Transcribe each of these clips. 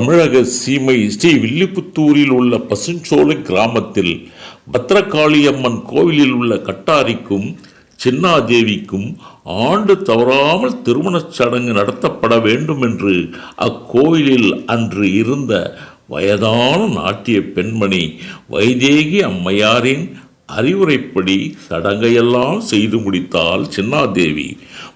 தமிழக சீமை ஸ்ரீ வில்லிபுத்தூரில் உள்ள பசுஞ்சோலை கிராமத்தில் பத்ரகாளியம்மன் கோவிலில் உள்ள கட்டாரிக்கும் சின்னாதேவிக்கும் ஆண்டு தவறாமல் திருமணச் சடங்கு நடத்தப்பட வேண்டும் என்று அக்கோயிலில் அன்று இருந்த வயதான நாட்டிய பெண்மணி வைதேகி அம்மையாரின் அறிவுரைப்படி சடங்கையெல்லாம் செய்து முடித்தால் சின்னாதேவி.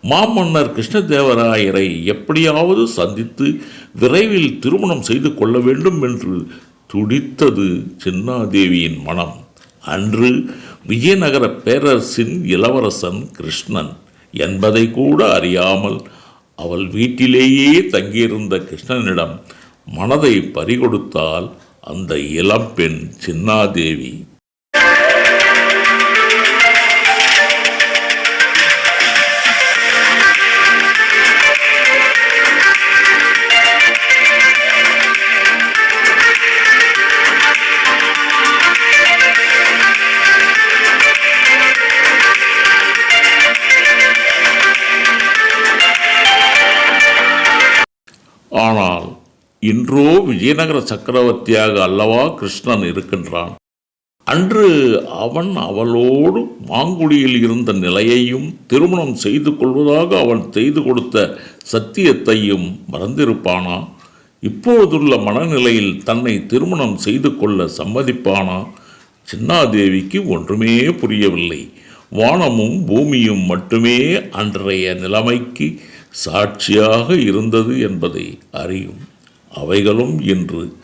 மாமன்னர் கிருஷ்ணதேவராயரை எப்படியாவது சந்தித்து விரைவில் திருமணம் செய்து கொள்ள வேண்டும் என்று துடித்தது சின்னாதேவியின் மனம். அன்று விஜயநகர பேரரசின் இளவரசன் கிருஷ்ணன் என்பதை கூட அறியாமல் அவள் வீட்டிலேயே தங்கியிருந்த கிருஷ்ணனிடம் மனதை பறிகொடுத்தால் அந்த இளம்பெண் சின்னாதேவி ஆனால் இன்றோ விஜயநகர சக்கரவர்த்தியாக அல்லவா கிருஷ்ணன் இருக்கின்றான்? அன்று அவன் அவளோடு மாங்குடியில் இருந்த நிலையையும் திருமணம் செய்து கொள்வதாக அவன் செய்து கொடுத்த சத்தியத்தையும் மறந்திருப்பானா? இப்போதுள்ள மனநிலையில் தன்னை திருமணம் செய்து கொள்ள சம்மதிப்பானா? சின்னாதேவிக்கு ஒன்றுமே புரியவில்லை. வானமும் பூமியும் மட்டுமே அன்றைய நிலைமைக்கு சாட்சியாக இருந்தது என்பதை அறியும். அவைகளும் இன்று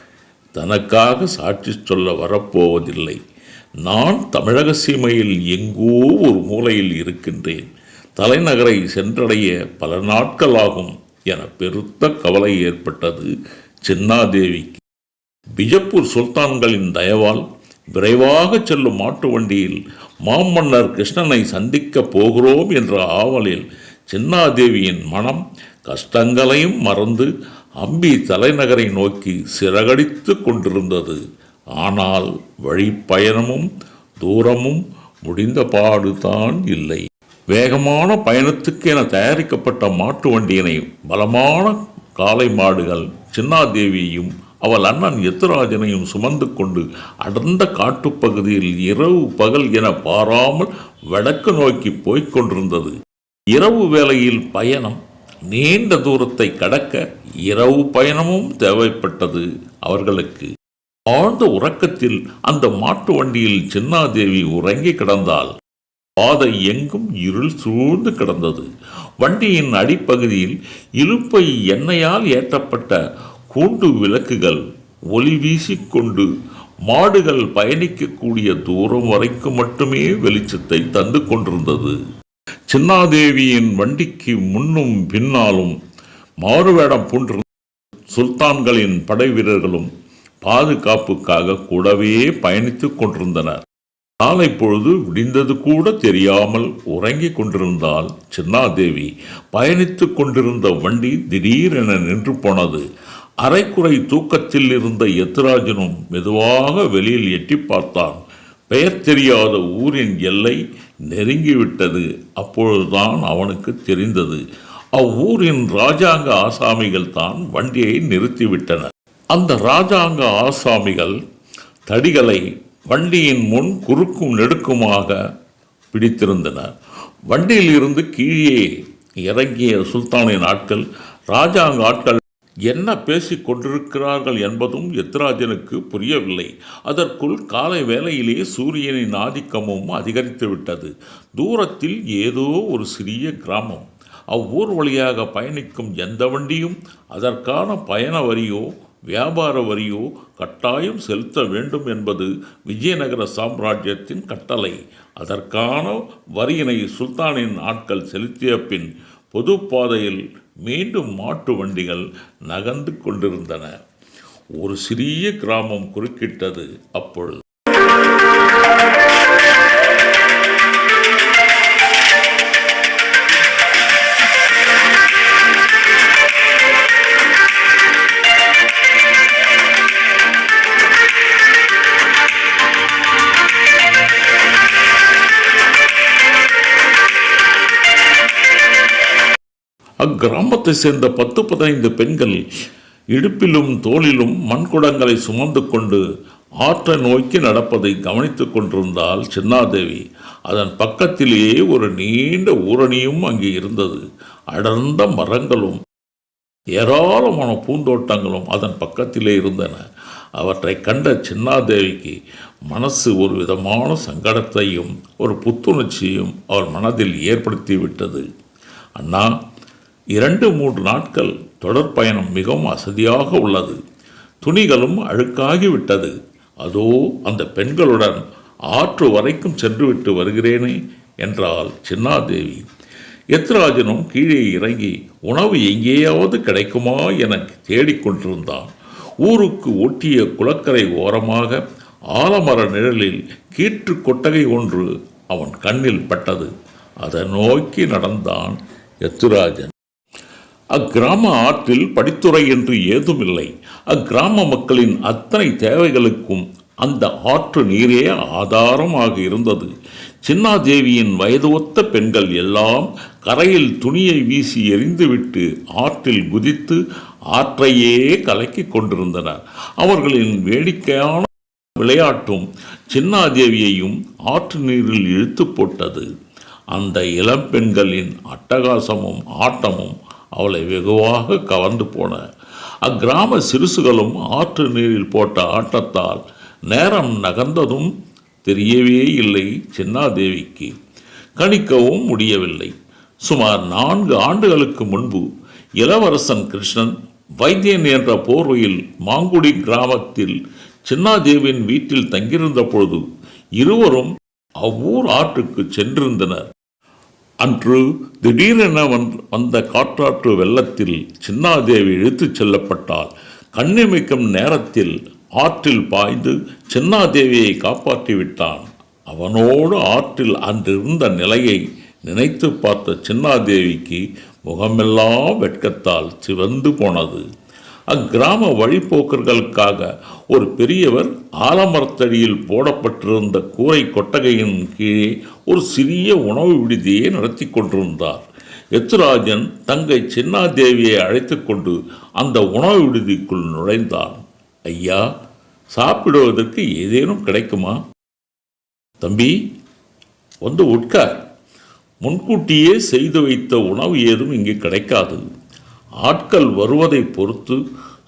தனக்காக சாட்சி சொல்ல வரப்போவதில்லை. நான் தமிழக சீமையில் எங்கோ ஒரு மூலையில் இருக்கின்றேன். தலைநகரை சென்றடைய பல நாட்களாகும் என பெருத்த கவலை ஏற்பட்டது சின்னாதேவிக்கு. பிஜப்பூர் சுல்தான்களின் தயவால் விரைவாக செல்லும் மாட்டு வண்டியில் மாமன்னர் கிருஷ்ணனை சந்திக்கப் போகிறோம் என்ற ஆவலில் சின்னாதேவியின் மனம் கஷ்டங்களையும் மறந்து அம்பி தலைநகரை நோக்கி சிறகடித்து கொண்டிருந்தது. ஆனால் வழிப்பயணமும் தூரமும் முடிந்த பாடுதான் இல்லை. வேகமான பயணத்துக்கு என தயாரிக்கப்பட்ட மாட்டு வண்டியினை பலமான காளை மாடுகள் சின்னாதேவியையும் அவள் அண்ணன் எத்துராஜனையும் சுமந்து கொண்டு அடர்ந்த காட்டுப்பகுதியில் இரவு பகல் என பாராமல் வடக்கு நோக்கி போய்க் கொண்டிருந்தது. இரவு வேளையில் பயணம் நீண்ட தூரத்தை கடக்க இரவு பயணமும் தேவைப்பட்டது அவர்களுக்கு. ஆழ்ந்த உறக்கத்தில் அந்த மாட்டு வண்டியில் சின்னாதேவி உறங்கி கிடந்தால் பாதை எங்கும் இருள் சூழ்ந்து கிடந்தது. வண்டியின் அடிப்பகுதியில் இருப்பை எண்ணெயால் ஏற்றப்பட்ட கூண்டு விளக்குகள் ஒளி வீசிக்கொண்டு மாடுகள் பயணிக்கக்கூடிய தூரம் வரைக்கும் மட்டுமே வெளிச்சத்தை தந்து கொண்டிருந்தது. சின்னாதேவியின் வண்டிக்கு முன்னும் பின்னாலும் மாறுவேடம் போன்று சுல்தான்களின் படை வீரர்களும் பாதுகாப்புக்காக கூடவே பயணித்துக் கொண்டிருந்தனர். காலை பொழுது விடிந்தது கூட தெரியாமல் உறங்கிக் கொண்டிருந்தால் சின்னாதேவி பயணித்துக் கொண்டிருந்த வண்டி திடீரென நின்று போனது. அரைக்குறை தூக்கத்தில் இருந்த எத்ராஜனும் மெதுவாக வெளியில் எட்டி பார்த்தான். பெயர் தெரியாத ஊரின் எல்லை நெருங்கிவிட்டது. அப்பொழுதுதான் அவனுக்கு தெரிந்தது. அவ்வூரின் ராஜாங்க ஆசாமிகள் தான் வண்டியை நிறுத்திவிட்டனர். அந்த ராஜாங்க ஆசாமிகள் தடிகளை வண்டியின் முன் குறுக்கும் நெடுக்குமாக பிடித்திருந்தனர். வண்டியில் இருந்து கீழே இறங்கிய சுல்தானின் ஆட்கள் ராஜாங்க ஆட்கள் என்ன பேசிக் கொண்டிருக்கிறார்கள் என்பதும் எத்ராஜனுக்கு புரியவில்லை. அதற்குள் காலை வேளையிலே சூரியனின் ஆதிக்கமும் அதிகரித்து விட்டது. தூரத்தில் ஏதோ ஒரு சிறிய கிராமம். அவ்வூர் வழியாக பயணிக்கும் எந்த வண்டியும் அதற்கான பயண வரியோ வியாபார வரியோ கட்டாயம் செலுத்த வேண்டும் என்பது விஜயநகர சாம்ராஜ்யத்தின் கட்டளை. அதற்கான வரியினை சுல்தானின் ஆட்கள் செலுத்திய பின் பொது பாதையில் மீண்டும் மாட்டு வண்டிகள் நகர்ந்து கொண்டிருந்தன. ஒரு சிறிய கிராமம் குறுக்கிட்டது அப்பொழுது. கிராமத்தை சேர்ந்த பத்து பதினைந்து பெண்கள் இடுப்பிலும் தோளிலும் மண்குடங்களை சுமந்து கொண்டு ஆற்றை நோக்கி நடப்பதை கவனித்து கொண்டிருந்தால் சின்னாதேவி. அதன் பக்கத்திலேயே ஒரு நீண்ட ஊரணியும் அங்கே இருந்தது. அடர்ந்த மரங்களும் ஏராளமான பூந்தோட்டங்களும் அதன் பக்கத்திலே இருந்தன. அவற்றை கண்ட சின்னாதேவிக்கு மனசு ஒரு விதமான சங்கடத்தையும் ஒரு புத்துணர்ச்சியும் அவர் மனதில் ஏற்படுத்தி விட்டது. அண்ணா இரண்டு மூன்று நாட்கள் தொடர் பயணம் மிகவும் அசதியாக உள்ளது. துணிகளும் அழுக்காகிவிட்டது அதோ அந்த பெண்களுடன் ஆற்று வரைக்கும் சென்றுவிட்டு வருகிறேனே என்றாள் சின்னாதேவி. எத்ராஜனும் கீழே இறங்கி உணவு எங்கேயாவது கிடைக்குமா? என தேடிக்கொண்டிருந்தான் ஊருக்கு ஒட்டிய குளக்கரை ஓரமாக ஆலமர நிழலில் கீற்று கொட்டகை ஒன்று அவன் கண்ணில் பட்டது. அதை நோக்கி நடந்தான் எத்துராஜன் அக்கிராம ஆற்றில் படித்துறை என்று ஏதுமில்லை. அக்கிராம மக்களின் அத்தனை தேவைகளுக்கும் அந்த ஆற்று நீரே ஆதாரமாக இருந்தது. சின்னாதேவியின் வயது ஒத்த பெண்கள் எல்லாம் கரையில் துணியை வீசி எறிந்துவிட்டு ஆற்றில் குதித்து ஆற்றையே கலக்கிக் கொண்டிருந்தனர். அவர்களின் வேடிக்கையான விளையாட்டும் சின்னாதேவியையும் ஆற்று நீரில் இழுத்து போட்டது. அந்த இளம்பெண்களின் அட்டகாசமும் ஆட்டமும் அவளை வெகுவாக கவர்ந்து போன. அக்கிராம சிறுசுகளும் ஆற்று நீரில் போட்ட ஆட்டத்தால் நேரம் நகர்ந்ததும் தெரியவே இல்லை சின்னாதேவிக்கு. கணிக்கவும் முடியவில்லை. சுமார் நான்கு ஆண்டுகளுக்கு முன்பு இளவரசன் கிருஷ்ணன் வைத்தியன் என்ற போர்வையில் மாங்குடி கிராமத்தில் சின்னாதேவியின் வீட்டில் தங்கியிருந்த பொழுது இருவரும் அவ்வூர் ஆற்றுக்கு சென்றிருந்தனர். அன்று திடீரென வந்- வந்த காற்றாற்று வெள்ளத்தில் சின்னாதேவி இழுத்துச் செல்லப்பட்டால் கண்ணிமைக்கும் நேரத்தில் ஆற்றில் பாய்ந்து சின்னாதேவியை காப்பாற்றி விட்டான். அவனோடு ஆற்றில் அன்றிருந்த நிலையை நினைத்து பார்த்த சின்னாதேவிக்கு முகமெல்லாம் வெட்கத்தால் சிவந்து போனது. அக்கிராம வழிப்போக்கர்களுக்காக ஒரு பெரியவர் ஆலமரத்தடியில் போடப்பட்டிருந்த கூரை கொட்டகையின் கீழே ஒரு சிறிய உணவு விடுதியை நடத்தி கொண்டிருந்தார். எத்துராஜன் தங்கை சின்னாதேவியை அழைத்து கொண்டு அந்த உணவு விடுதிக்குள் நுழைந்தான். ஐயா சாப்பிடுவதற்கு ஏதேனும் கிடைக்குமா? தம்பி வந்து உட்கார் முன்கூட்டியே செய்து வைத்த உணவு ஏதும் இங்கே கிடைக்காது. ஆட்கள் வருவதை பொறுத்து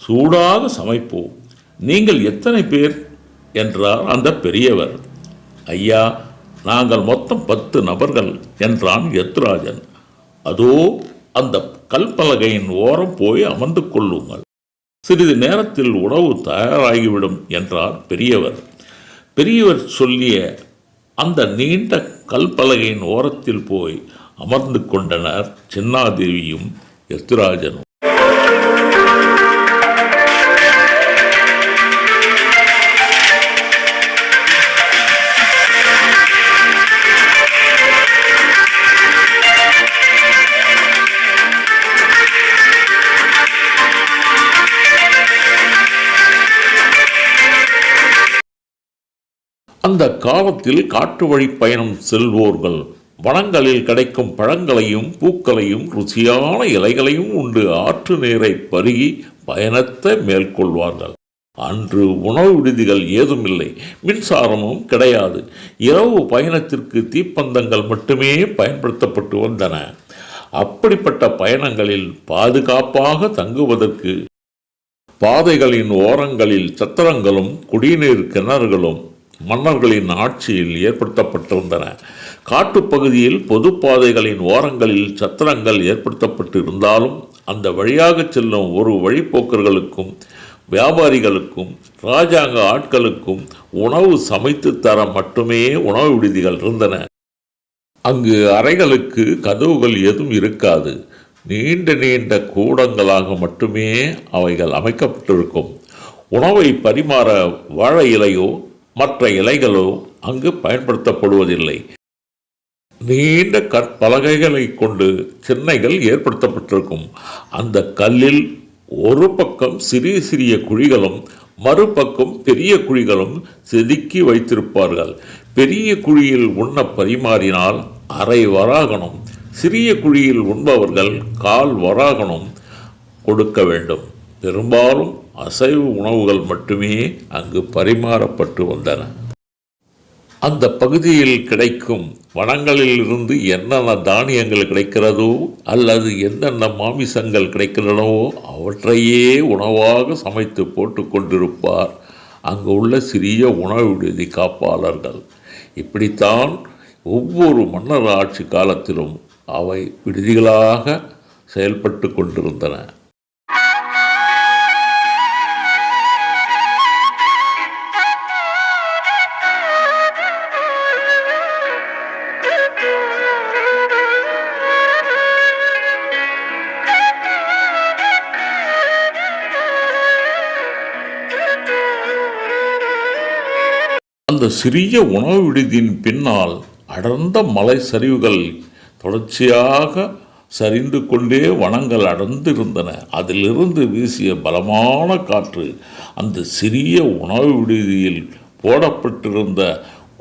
சூடாக சமைப்போம். நீங்கள் எத்தனை பேர்? என்றார் அந்த பெரியவர். ஐயா நாங்கள் மொத்தம் பத்து நபர்கள் என்றான் எத்ராஜன் அதோ அந்த கல்பலகையின் ஓரம் போய் அமர்ந்து கொள்ளுங்கள். சிறிது நேரத்தில் உணவு தயாராகிவிடும் என்றார் பெரியவர். பெரியவர் சொல்லிய அந்த நீண்ட கல்பலகையின் ஓரத்தில் போய் அமர்ந்து கொண்டனர். சின்னாதேவியும் எத்திராஜனும் அந்த காலத்தில் காட்டு வழி பயணம் செல்வோர்கள். வனங்களில் கிடைக்கும் பழங்களையும் பூக்களையும் ருசியான இலைகளையும் உண்டு. ஆற்று நீரை பருகி பயணத்தை மேற்கொள்வார்கள். அன்று உணவு விடுதிகள் ஏதுமில்லை. மின்சாரமும் கிடையாது. இரவு பயணத்திற்கு தீப்பந்தங்கள் மட்டுமே பயன்படுத்தப்பட்டு வந்தன. அப்படிப்பட்ட பயணங்களில் பாதுகாப்பாக தங்குவதற்கு பாதைகளின் ஓரங்களில் சத்திரங்களும் குடிநீர் கிணறுகளும் மன்னர்களின் ஆட்சியில் ஏற்படுத்தப்பட்டிருந்தன. காட்டுப்பகுதியில் பொது பாதைகளின் ஓரங்களில் சத்திரங்கள் ஏற்படுத்தப்பட்டிருந்தாலும் அந்த வழியாக செல்லும் ஒரு வழிப்போக்கர்களுக்கும் வியாபாரிகளுக்கும் ராஜாங்க ஆட்களுக்கும் உணவு சமைத்து தர மட்டுமே உணவு விடுதிகள் இருந்தன. அங்கு அறைகளுக்கு கதவுகள் எதுவும் இருக்காது. நீண்ட நீண்ட கூடங்களாக மட்டுமே அவைகள் அமைக்கப்பட்டிருக்கும். உணவை பரிமாற வாழை இலையோ மற்ற இலைகளோ அங்கு பயன்படுத்தப்படுவதில்லை. நீண்ட கற்பலகைகளை கொண்டு சின்னைகள் ஏற்படுத்தப்பட்டிருக்கும். அந்த கல்லில் ஒரு பக்கம் சிறிய சிறிய குழிகளும் மறுபக்கம் பெரிய குழிகளும் செதுக்கி வைத்திருப்பார்கள். பெரிய குழியில் உண்ண பரிமாறினால் அரை வராகணும். சிறிய குழியில் உண்பவர்கள் கால் வராகணும் கொடுக்க வேண்டும். பெரும்பாலும் அசைவு உணவுகள் மட்டுமே அங்கு பரிமாறப்பட்டு வந்தன. அந்த பகுதியில் கிடைக்கும் வனங்களில் இருந்து என்னென்ன தானியங்கள் கிடைக்கிறதோ அல்லது என்னென்ன மாமிசங்கள் கிடைக்கிறனவோ அவற்றையே உணவாக சமைத்து போட்டு கொண்டிருப்பார். அங்கு உள்ள சிறிய உணவு விடுதி காப்பாளர்கள். இப்படித்தான் ஒவ்வொரு மன்னர் ஆட்சி காலத்திலும் அவை விடுதிகளாக செயல்பட்டு கொண்டிருந்தன. அந்த சிறிய உணவு விடுதியின் பின்னால் அடர்ந்த மலை சரிவுகள் தொடர்ச்சியாக சரிந்து கொண்டே வனங்கள் அடர்ந்திருந்தன. அதிலிருந்து வீசிய பலமான காற்று அந்த சிறிய உணவு விடுதியில் போடப்பட்டிருந்த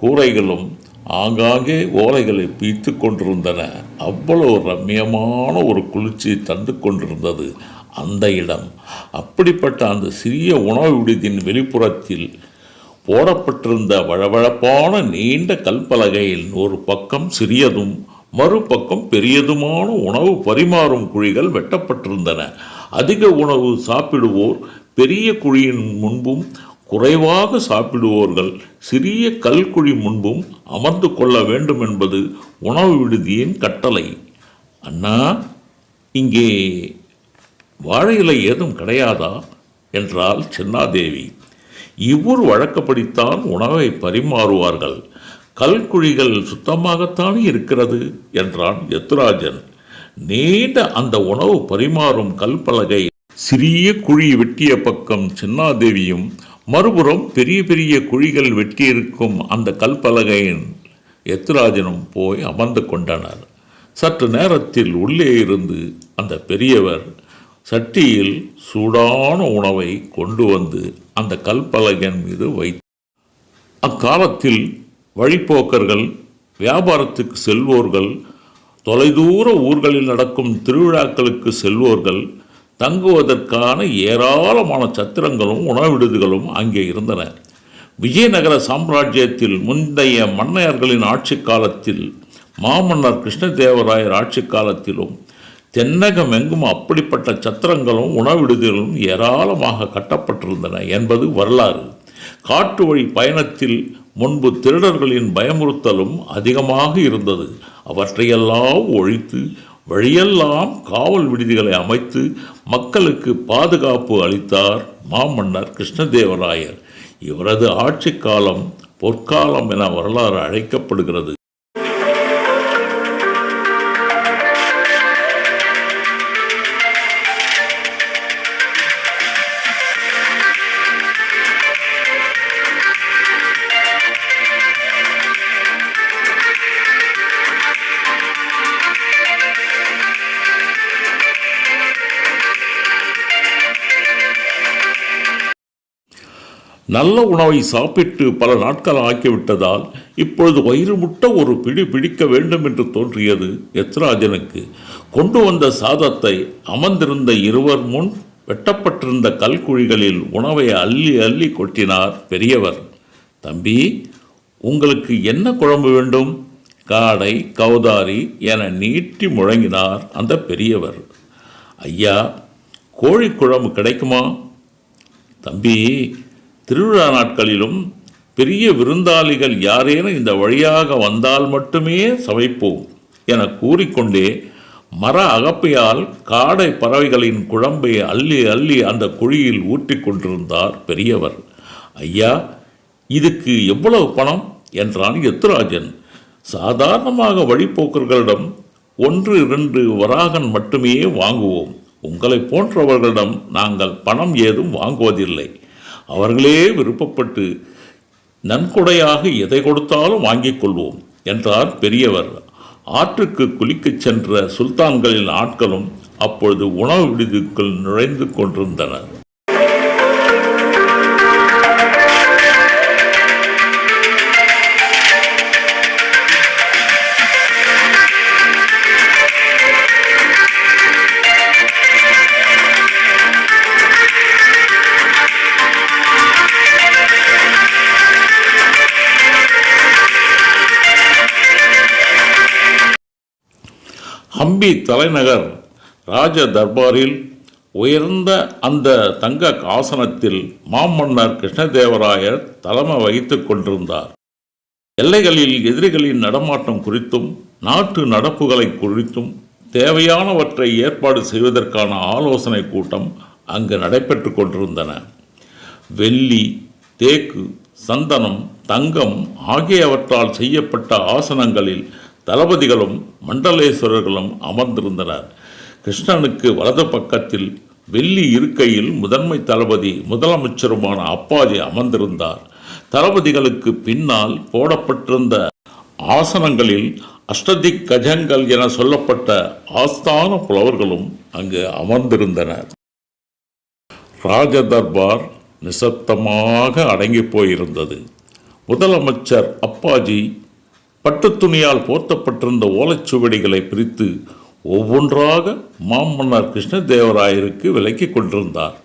கூரைகளும் ஆங்காங்கே ஓலைகளை பீத்து கொண்டிருந்தன. அவ்வளவு ரம்மியமான ஒரு குளிர்ச்சியை தந்து கொண்டிருந்தது அந்த இடம். அப்படிப்பட்ட அந்த சிறிய உணவு விடுதியின் வெளிப்புறத்தில் போடப்பட்டிருந்த வழவழப்பான நீண்ட கல்பலகையில் ஒரு பக்கம் சிறியதும் மறுபக்கம் பெரியதுமான உணவு பரிமாறும் குழிகள் வெட்டப்பட்டிருந்தன. அதிக உணவு சாப்பிடுவோர் பெரிய குழியின் முன்பும் குறைவாக சாப்பிடுவோர்கள் சிறிய கல்குழி முன்பும் அமர்ந்து கொள்ள வேண்டும் என்பது உணவு விடுதியின் கட்டளை. அண்ணா இங்கே வாழை இலை ஏதும் கிடையாதா? என்றாள் சின்னாதேவி. இவ்வொரு வழக்கப்படித்தான் உணவை பரிமாறுவார்கள். கல்குழிகள் சுத்தமாகத்தானே இருக்கிறது? என்றான் எத்துராஜன் நீண்ட அந்த உணவு பரிமாறும் கல்பலகை சிறிய குழி வெட்டிய பக்கம் சின்னாதேவியும் மறுபுறம் பெரிய பெரிய குழிகள் வெட்டியிருக்கும் அந்த கல்பலகையின் எத்துராஜனும் போய் அமர்ந்து கொண்டனர். சற்று நேரத்தில் உள்ளே இருந்து அந்த பெரியவர் சட்டியில் சூடான உணவை கொண்டு வந்து அந்த கல்பலகன் மீது வைத்து. அக்காலத்தில் வழிப்போக்கர்கள் வியாபாரத்துக்கு செல்வோர்கள் தொலைதூர ஊர்களில் நடக்கும் திருவிழாக்களுக்கு செல்வோர்கள் தங்குவதற்கான ஏராளமான சத்திரங்களும் உணவிடுதிகளும் அங்கே இருந்தன. விஜயநகர சாம்ராஜ்யத்தில் முந்தைய மன்னையர்களின் ஆட்சி காலத்தில் மாமன்னர் கிருஷ்ணதேவராயர் ஆட்சி காலத்திலும் தென்னகம் எங்கும் அப்படிப்பட்ட சத்திரங்களும் உணவிடுதிகளும் ஏராளமாக கட்டப்பட்டிருந்தன என்பது வரலாறு. காட்டு வழி பயணத்தில் முன்பு திருடர்களின் பயமுறுத்தலும் அதிகமாக இருந்தது. அவற்றையெல்லாம் ஒழித்து வழியெல்லாம் காவல் விடுதிகளை அமைத்து மக்களுக்கு பாதுகாப்பு அளித்தார் மாமன்னர் கிருஷ்ணதேவராயர். இவரது ஆட்சி காலம் பொற்காலம் என வரலாறு அழைக்கப்படுகிறது. நல்ல உணவை சாப்பிட்டு பல நாட்கள் ஆக்கிவிட்டதால் இப்பொழுது வயிறு முட்ட ஒரு பிடி பிடிக்க வேண்டும் என்று தோன்றியது எத்ராஜனுக்கு கொண்டு வந்த சாதத்தை அமர்ந்திருந்த இருவர் முன் வெட்டப்பட்டிருந்த கல்குழிகளில் உணவை அள்ளி அள்ளி கொட்டினார் பெரியவர். தம்பி உங்களுக்கு என்ன குழம்பு வேண்டும்? காடை கௌதாரி என நீட்டி முழங்கினார் அந்த பெரியவர். ஐயா கோழி குழம்பு கிடைக்குமா? தம்பி திருவிழா நாட்களிலும் பெரிய விருந்தாளிகள் யாரேனும் இந்த வழியாக வந்தால் மட்டுமே சமைப்போம் என கூறிக்கொண்டே மர அகப்பையால் காடை பறவைகளின் குழம்பை அள்ளி அள்ளி அந்த குழியில் ஊற்றிக் கொண்டிருந்தார் பெரியவர். ஐயா இதுக்கு எவ்வளவு பணம்? என்றான் எத்துராஜன் சாதாரணமாக வழிப்போக்கர்களிடம் ஒன்று இரண்டு வராகன் மட்டுமே வாங்குவோம். உங்களைப் போன்றவர்களிடம் நாங்கள் பணம் ஏதும் வாங்குவதில்லை. அவர்களே விருப்பப்பட்டு நன்கொடையாக எதை கொடுத்தாலும் வாங்கிக் கொள்வோம் என்றார் பெரியவர். ஆற்றுக்கு குளிக்கச் சென்ற சுல்தான்களின் ஆட்களும் அப்பொழுது உணவு விடுதிக்குள் நுழைந்து கொண்டிருந்தனர். ஹம்பி தலைநகர் ராஜ தர்பாரில் உயர்ந்த அந்த தங்க ஆசனத்தில் மாமன்னர் கிருஷ்ணதேவராயர் தலைமை வகித்துக் கொண்டிருந்தார். எல்லைகளில் எதிரிகளின் நடமாட்டம் குறித்தும் நாட்டு நடப்புகளை குறித்தும் தேவையானவற்றை ஏற்பாடு செய்வதற்கான ஆலோசனை கூட்டம் அங்கு நடைபெற்று கொண்டிருந்தன. வெள்ளி தேக்கு சந்தனம் தங்கம் ஆகியவற்றால் செய்யப்பட்ட ஆசனங்களில் தளபதிகளும் மண்டலேஸ்வரர்களும் அமர்ந்திருந்தனர். கிருஷ்ணனுக்கு வலது பக்கத்தில் வெள்ளி இருக்கையில் முதன்மை தளபதி முதலமைச்சருமான அப்பாஜி அமர்ந்திருந்தார். தளபதிகளுக்கு பின்னால் போடப்பட்டிருந்த ஆசனங்களில் அஷ்டதிக் கஜங்கள் என சொல்லப்பட்ட ஆஸ்தான புலவர்களும் அங்கு அமர்ந்திருந்தனர். ராஜதர்பார் நிசப்தமாக அடங்கி போயிருந்தது. முதலமைச்சர் அப்பாஜி பட்டுத் துணியால் போர்த்தப்பட்டிருந்த ஓலைச்சுவடிகளை பிரித்து ஒவ்வொன்றாக மாமன்னர் கிருஷ்ணதேவராயருக்கு விலக்கிக் கொண்டிருந்தார்.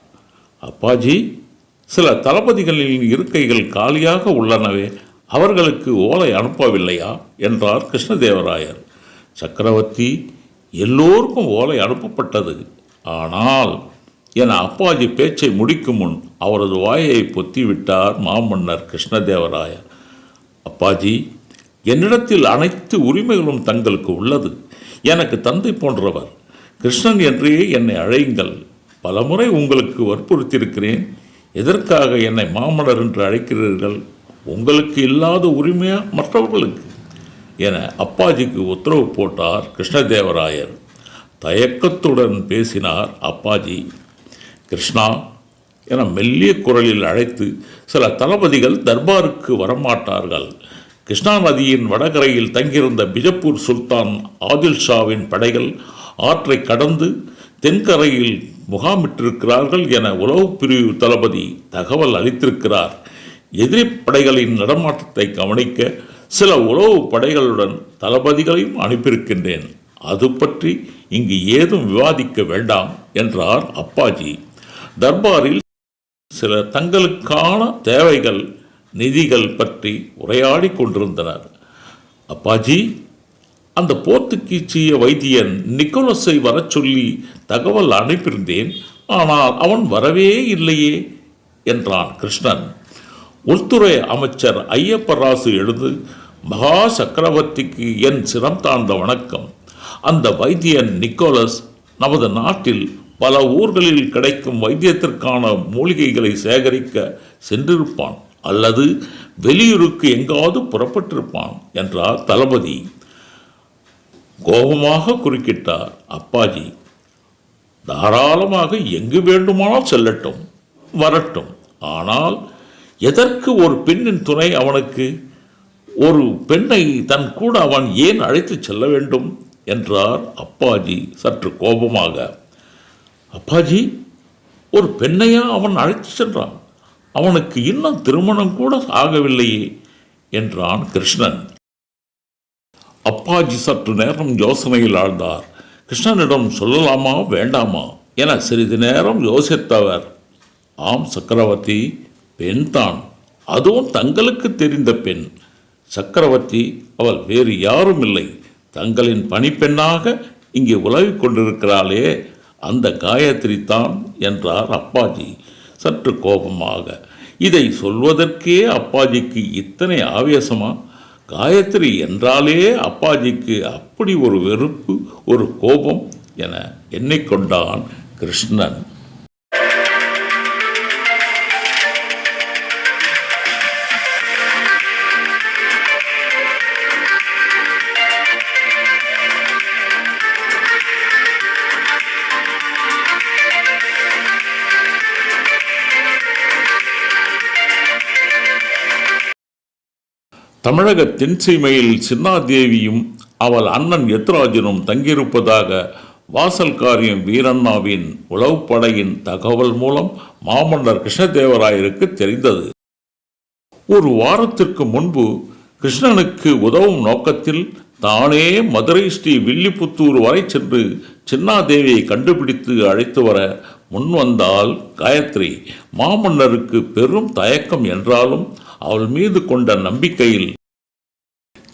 அப்பாஜி சில தளபதிகளின் இருக்கைகள் காலியாக உள்ளனவே அவர்களுக்கு ஓலை அனுப்பவில்லையா? என்றார் கிருஷ்ணதேவராயர். சக்கரவர்த்தி எல்லோருக்கும் ஓலை அனுப்பப்பட்டது. ஆனால் என அப்பாஜி பேச்சை முடிக்கும் முன் அவரது வாயை பொத்திவிட்டார் மாமன்னர் கிருஷ்ணதேவராயர். அப்பாஜி என்னிடத்தில் அனைத்து உரிமைகளும் தங்களுக்கு உள்ளது. எனக்கு தந்தை போன்றவர் கிருஷ்ணன் என்றே என்னை அழையுங்கள். பலமுறை உங்களுக்கு வற்புறுத்தியிருக்கிறேன். எதற்காக என்னை மாமலர் என்று அழைக்கிறீர்கள்? உங்களுக்கு இல்லாத உரிமையா மற்றவர்களுக்கு? என அப்பாஜிக்கு உத்தரவு போட்டார் கிருஷ்ணதேவராயர். தயக்கத்துடன் பேசினார் அப்பாஜி. கிருஷ்ணா என மெல்லிய குரலில் அழைத்து சில தளபதிகள் தர்பாருக்கு வரமாட்டார்கள். கிருஷ்ணா நதியின் வடகரையில் தங்கியிருந்த பிஜப்பூர் சுல்தான் ஆதில் ஷாவின் படைகள் ஆற்றை கடந்து தென்கரையில் முகாமிட்டிருக்கிறார்கள் என உளவுப் பிரிவு தளபதி தகவல் அளித்திருக்கிறார். எதிரி படைகளின் நடமாட்டத்தை கவனிக்க சில உளவு படைகளுடன் தளபதிகளையும் அனுப்பியிருக்கின்றேன். அது பற்றி இங்கு ஏதும் விவாதிக்க வேண்டாம் என்றார் அப்பாஜி. தர்பாரில் சில தங்களுக்கான தேவைகள் நிதிகள் பற்றி உரையாடி கொண்டிருந்தனர். அப்பாஜி அந்த போர்த்துகீச்சிய வைத்தியன் நிக்கோலஸை வரச் சொல்லி தகவல் அனுப்பியிருந்தேன். ஆனால் அவன் வரவே இல்லையே என்றான் கிருஷ்ணன். உள்துறை அமைச்சர் ஐயப்பராசு எழுந்து மகா சக்கரவர்த்திக்கு என் சிரம் தாழ்ந்த வணக்கம். அந்த வைத்தியன் நிக்கோலஸ் நமது நாட்டில் பல ஊர்களில் கிடைக்கும் வைத்தியத்திற்கான மூலிகைகளை சேகரிக்க சென்றிருப்பான். அல்லது வெளியூருக்கு எங்காவது புறப்பட்டிருப்பான் என்றார் தளபதி கோபமாக குறுக்கிட்டார். அப்பாஜி தாராளமாக எங்கு வேண்டுமானால் செல்லட்டும் வரட்டும். ஆனால் எதற்கு ஒரு பெண்ணின் துணை அவனுக்கு? ஒரு பெண்ணை தன் கூட அவன் ஏன் அழைத்துச் செல்ல வேண்டும்? என்றார் அப்பாஜி சற்று கோபமாக. அப்பாஜி ஒரு பெண்ணையா அவன் அழைத்து சென்றான்? அவனுக்கு இன்னும் திருமணம் கூட ஆகவில்லையே என்றான் கிருஷ்ணன். அப்பாஜி சற்று நேரம் யோசனையில் ஆழ்ந்தார். கிருஷ்ணனிடம் சொல்லலாமா வேண்டாமா என சிறிது நேரம் யோசித்தவர். ஆம் சக்கரவர்த்தி பெண் தான். அதுவும் தங்களுக்கு தெரிந்த பெண். சக்கரவர்த்தி அவள் வேறு யாரும் இல்லை. தங்களின் பணிப்பெண்ணாக இங்கே உலவிக் கொண்டிருக்கிறாளே அந்த காயத்ரி தான் என்றார் அப்பாஜி சற்று கோபமாக. இதை சொல்வதற்கே அப்பாஜிக்கு இத்தனை ஆவேசமா? காயத்ரி என்றாலே அப்பாஜிக்கு அப்படி ஒரு வெறுப்பு ஒரு கோபம் என எண்ணிக்கொண்டான் கிருஷ்ணன். தமிழக தென்சீமையில் சின்னாதேவியும் அவள் அண்ணன் எத்ராஜனும் தங்கியிருப்பதாக வாசல் காரியம் வீரண்ணாவின் உளவுப்படையின் தகவல் மூலம் மாமன்னர் கிருஷ்ணதேவராயருக்கு தெரிந்தது. ஒரு வாரத்திற்கு முன்பு கிருஷ்ணனுக்கு உதவும் நோக்கத்தில் தானே மதுரை ஸ்ரீ வில்லிபுத்தூர் வரை சென்று சின்னாதேவியை கண்டுபிடித்து அழைத்து வர முன்வந்தால் காயத்ரி மாமன்னருக்கு பெரும் தயக்கம் என்றாலும் அவள் மீது கொண்ட நம்பிக்கையில்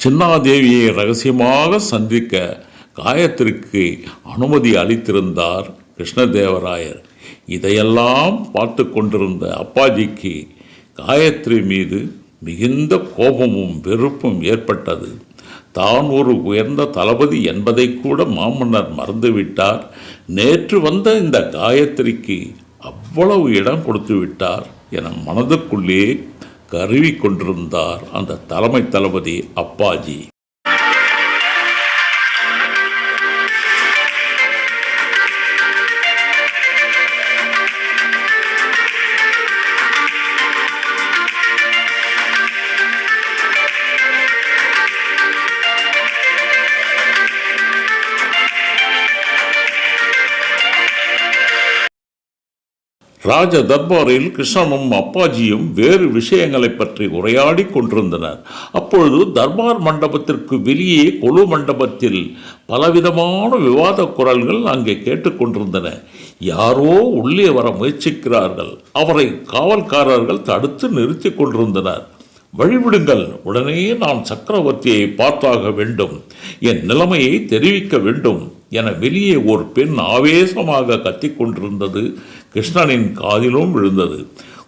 சின்னாதேவியை ரகசியமாக சந்திக்க காயத்திற்கு அனுமதி அளித்திருந்தார் கிருஷ்ணதேவராயர். இதையெல்லாம் பார்த்து கொண்டிருந்த அப்பாஜிக்கு காயத்ரி மீது மிகுந்த கோபமும் வெறுப்பும் ஏற்பட்டது. தான் ஒரு உயர்ந்த தளபதி என்பதை கூட மாமன்னர் மறந்துவிட்டார். நேற்று வந்த இந்த காயத்ரிக்கு அவ்வளவு இடம் கொடுத்து விட்டார் என மனதுக்குள்ளே கருவி கொண்டிருந்தார் அந்த தலைமை தளபதி அப்பாஜி. ராஜ தர்பாரில் கிருஷ்ணனும் அப்பாஜியும் வேறு விஷயங்களைப் பற்றி உரையாடி கொண்டிருந்தனர். அப்பொழுது தர்பார் மண்டபத்திற்கு வெளியே கொலு மண்டபத்தில் பலவிதமான விவாத குரல்கள் அங்கே கேட்டுக்கொண்டிருந்தன யாரோ உள்ளே வர முயற்சிக்கிறார்கள். அவரை காவல்காரர்கள் தடுத்து நிறுத்தி கொண்டிருந்தனர். வழிவிடுங்கள். உடனே நான் சக்கரவர்த்தியை பார்த்தாக வேண்டும். என் நிலைமையை தெரிவிக்க வேண்டும் என வெளியே ஒரு பெண் ஆவேசமாக கத்திக்கொண்டிருந்தது கிருஷ்ணனின் காதிலும் விழுந்தது.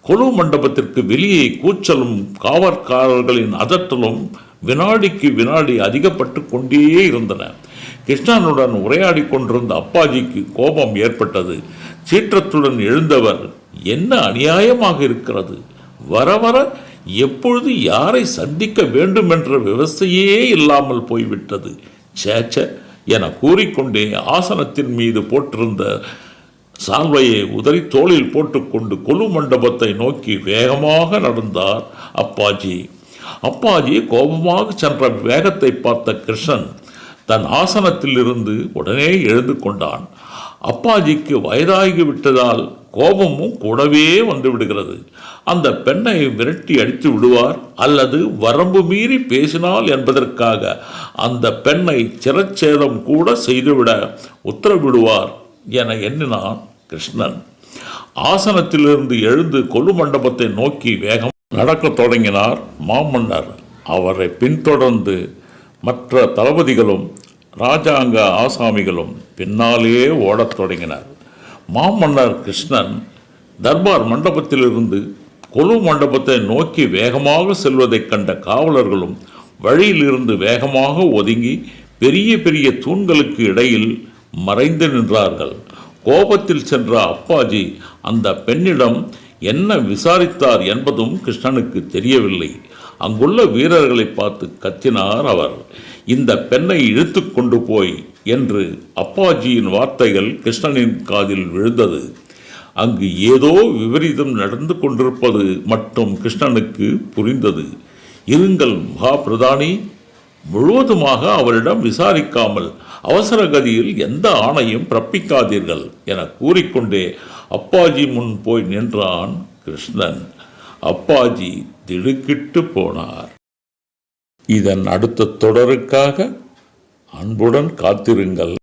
கொலு மண்டபத்திற்கு வெளியே கூச்சலும் காவற்காரர்களின் அதட்டலும் வினாடிக்கு வினாடி அதிகப்பட்டு கொண்டே இருந்தன. கிருஷ்ணனுடன் உரையாடி கொண்டிருந்த அப்பாஜிக்கு கோபம் ஏற்பட்டது. சீற்றத்துடன் எழுந்தவர் என்ன அநியாயமாக இருக்கிறது? வர வர எப்பொழுது யாரை சந்திக்க வேண்டும் என்ற விவசையே இல்லாமல் போய்விட்டது. சேச்ச என கூறிக்கொண்டே ஆசனத்தின் மீது போட்டிருந்த சால்வையை உதறி தோளில் போட்டுக்கொண்டு கொலு மண்டபத்தை நோக்கி வேகமாக நடந்தார் அப்பாஜி. அப்பாஜி கோபமாக சென்ற வேகத்தை பார்த்த கிருஷ்ணன் தன் ஆசனத்திலிருந்து உடனே எழுந்து கொண்டான். அப்பாஜிக்கு வயதாகி விட்டதால் கோபமும் கூடவே வந்து விடுகிறது. அந்த பெண்ணை விரட்டி அடித்து விடுவார் அல்லது வரம்பு மீறி பேசினாள் என்பதற்காக அந்த பெண்ணை சிரச்சேதம் கூட செய்துவிட உத்தரவிடுவார். என எண்ணினான் கிருஷ்ணன். ஆசனத்திலிருந்து எழுந்து கொலு மண்டபத்தை நோக்கி வேகம் நடக்கத் தொடங்கினார் மாமன்னர். அவரை பின்தொடர்ந்து மற்ற தளபதிகளும் ராஜாங்க ஆசாமிகளும் பின்னாலே ஓடத் தொடங்கினர். மாமன்னர் கிருஷ்ணன் தர்பார் மண்டபத்திலிருந்து கொலு மண்டபத்தை நோக்கி வேகமாக செல்வதைக் கண்ட காவலர்களும் வழியிலிருந்து வேகமாக ஒதுங்கி பெரிய பெரிய தூண்களுக்கு இடையில் மறைந்து நின்றார்கள். கோபத்தில் சென்ற அப்பாஜி அந்த பெண்ணிடம் என்ன விசாரித்தார் என்பதும் கிருஷ்ணனுக்கு தெரியவில்லை. அங்குள்ள வீரர்களை பார்த்து கத்தினார் அவர். இந்த பெண்ணை இழுத்து கொண்டு போய் என்று அப்பாஜியின் வார்த்தைகள் கிருஷ்ணனின் காதில் விழுந்தது. அங்கு ஏதோ விபரீதம் நடந்து கொண்டிருப்பது மட்டும் கிருஷ்ணனுக்கு புரிந்தது. இருங்கள் மகா பிரதானி முழுவதுமாக அவரிடம் விசாரிக்காமல் அவசர கதியில் எந்த ஆணையும் பிறப்பிக்காதீர்கள் என கூறிக்கொண்டே அப்பாஜி முன் போய் நின்றான் கிருஷ்ணன். அப்பாஜி திடுக்கிட்டு போனார். இதன் அடுத்த தொடருக்காக அன்புடன் காத்திருங்கள்.